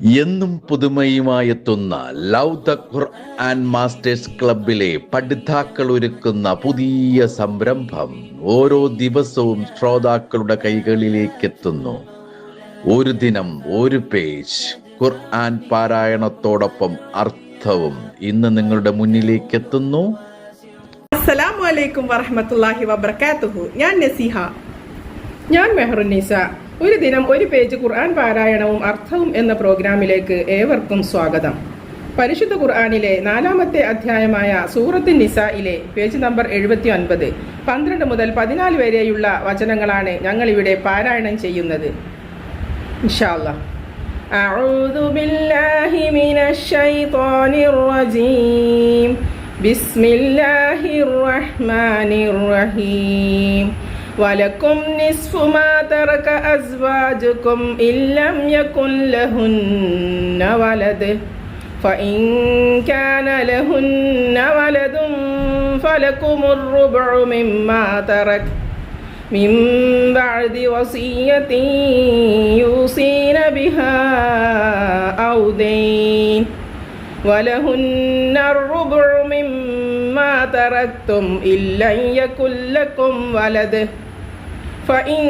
എന്നും പുതുമയുമായെത്തുന്ന love the Quran masters ക്ലബിലെ പഠിതാക്കൾ ഒരുക്കുന്ന പുതിയ സംരംഭം ഓരോ ദിവസവും ശ്രോതാക്കളുടെ കൈകളിലേക്ക് എത്തുന്നു ഒരു ദിനം ഒരു പേജ്. ഖുർആൻ പാരായണത്തോടൊപ്പം അർത്ഥവും ഇന്ന് നിങ്ങളുടെ മുന്നിലേക്ക് എത്തുന്നു അസ്സലാമു അലൈക്കും വറഹമത്തല്ലാഹി വബർക്കാത്തുഹു ഞാൻ നസീഹ. ഞാൻ മെഹറുന്നീസ ഒരു ദിനം ഒരു പേജ് ഖുർആൻ പാരായണവും അർത്ഥവും എന്ന പ്രോഗ്രാമിലേക്ക് ഏവർക്കും സ്വാഗതം പരിശുദ്ധ ഖുർആനിലെ നാലാമത്തെ അധ്യായമായ സൂറത്ത് നിസയിലെ പേജ് നമ്പർ എഴുപത്തി ഒൻപത് പന്ത്രണ്ട് മുതൽ പതിനാല് വരെയുള്ള വചനങ്ങളാണ് ഞങ്ങൾ ഇവിടെ പാരായണം ചെയ്യുന്നത് ഇൻഷാല്ല أعوذ بالله من الشيطان الرجيم بسم الله الرحمن الرحيم ولكم نصف ما ترك أزواجكم إن لم يكن لهن ولد. فإن كان لهن ولد فلكم الربع مما ترك. من بعد وصية يوصين بها أو دين. ولهن الربع مما تركتم إن لم يكن لكم ولد. فإن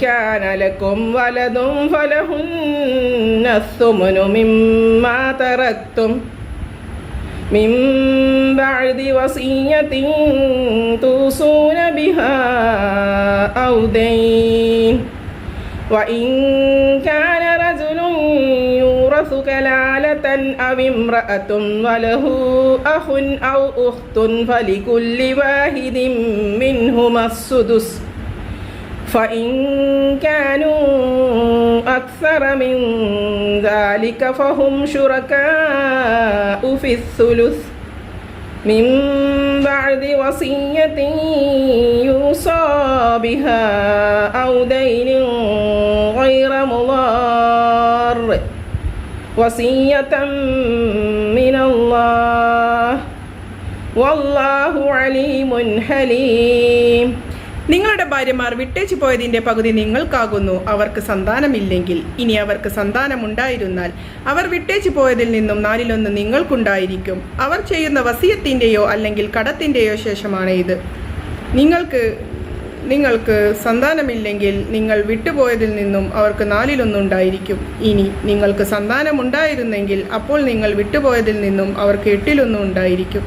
كان لكم ولد فلهن الثمن مما تركتم من بعد وصية توصون بها أو دين. وإن كان رجل يورث كلالة أو امرأة وله أخ أو أخت فلكل واحد منهما السدس. فإن كانوا أكثر من ذلك فهم شركاء في الثلث. من بعد وصية يوصى بها أو دين غير مضار. وصية من الله. والله عليم حليم. നിങ്ങളുടെ ഭാര്യമാർ വിട്ടേച്ചു പോയതിന്റെ പകുതി നിങ്ങൾക്കാകുന്നു. അവർക്ക് സന്താനമില്ലെങ്കിൽ. ഇനി അവർക്ക് സന്താനമുണ്ടായിരുന്നാൽ അവർ വിട്ടേച്ചു പോയതിൽ നിന്നും നാലിലൊന്ന് നിങ്ങൾക്കുണ്ടായിരിക്കും. അവർ ചെയ്യുന്ന വസിയത്തിന്റെയോ അല്ലെങ്കിൽ കടത്തിന്റെയോ ശേഷമാണ് ഇത്. നിങ്ങൾക്ക് നിങ്ങൾക്ക് സന്താനമില്ലെങ്കിൽ നിങ്ങൾ വിട്ടുപോയതിൽ നിന്നും അവർക്ക് നാലിലൊന്നുണ്ടായിരിക്കും. ഇനി നിങ്ങൾക്ക് സന്താനമുണ്ടായിരുന്നെങ്കിൽ അപ്പോൾ നിങ്ങൾ വിട്ടുപോയതിൽ നിന്നും അവർക്ക് എട്ടിലൊന്നും ഉണ്ടായിരിക്കും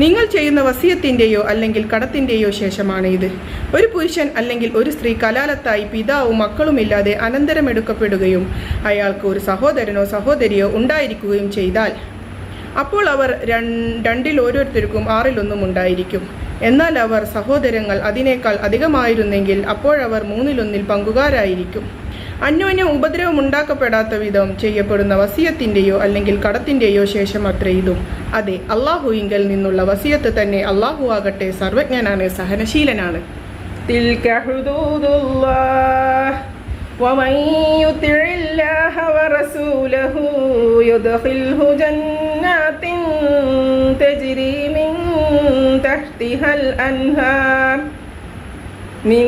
നിങ്ങൾ ചെയ്യുന്ന വസിയത്തിന്റെയോ അല്ലെങ്കിൽ കടത്തിന്റെയോ ശേഷമാണ് ഇത്. ഒരു പുരുഷൻ അല്ലെങ്കിൽ ഒരു സ്ത്രീ കലാലത്തായി പിതാവും മക്കളുമില്ലാതെ അനന്തരമെടുക്കപ്പെടുകയും അയാൾക്ക് ഒരു സഹോദരനോ സഹോദരിയോ ഉണ്ടായിരിക്കുകയും ചെയ്താൽ അപ്പോൾ അവർ രണ്ടിൽ ഓരോരുത്തർക്കും ആറിലൊന്നും ഉണ്ടായിരിക്കും. എന്നാൽ അവർ സഹോദരങ്ങൾ അതിനേക്കാൾ അധികമായിരുന്നെങ്കിൽ അപ്പോഴവർ മൂന്നിലൊന്നിൽ പങ്കുകാരായിരിക്കും. അന്യോന്യം ഉപദ്രവം ഉണ്ടാക്കപ്പെടാത്ത വിധം ചെയ്യപ്പെടുന്ന വസിയത്തിൻ്റെയോ അല്ലെങ്കിൽ കടത്തിൻ്റെയോ ശേഷം അത്ര ഇതും അതെ അള്ളാഹുവിങ്കൽ നിന്നുള്ള വസിയത്ത് തന്നെ അള്ളാഹു ആകട്ടെ സർവജ്ഞനാണ് സഹനശീലനാണ് ومن يطع الله ورسوله يدخله جنات تجري من تحتها الأنهار من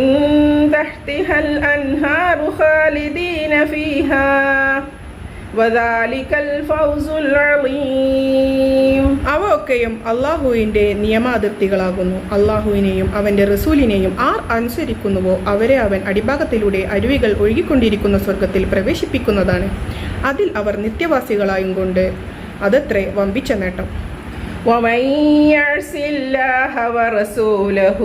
تحتها الأنهار خالدين فيها وذلك الفوز العظيم അവ ഒക്കെയും അള്ളാഹുവിൻ്റെ നിയമാതിർത്തികളാകുന്നു അള്ളാഹുവിനെയും അവൻ്റെ റസൂലിനെയും ആർ അനുസരിക്കുന്നുവോ അവരെ അവൻ അടിഭാഗത്തിലൂടെ അരുവികൾ ഒഴുകിക്കൊണ്ടിരിക്കുന്ന സ്വർഗത്തിൽ പ്രവേശിപ്പിക്കുന്നതാണ് അതിൽ അവർ നിത്യവാസികളായും കൊണ്ട് അതത്രേ വമ്പിച്ച നേട്ടം ومن يعص الله ورسوله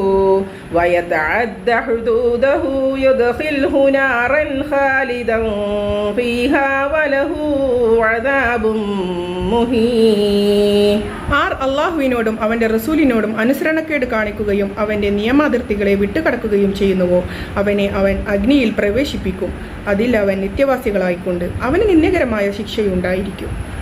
ويتعد حدوده يدخله نارا خالدا فيها وله عذاب മുഹീൻ ആർ അള്ളാഹുവിനോടും അവൻ്റെ റസൂലിനോടും അനുസരണക്കേട് കാണിക്കുകയും അവൻ്റെ നിയമാതിർത്തികളെ വിട്ടുകടക്കുകയും ചെയ്യുന്നുവോ അവനെ അവൻ അഗ്നിയിൽ പ്രവേശിപ്പിക്കും അതിൽ അവൻ നിത്യവാസികളായിക്കൊണ്ട് അവന് നിന്ദകരമായ ശിക്ഷയുണ്ടായിരിക്കും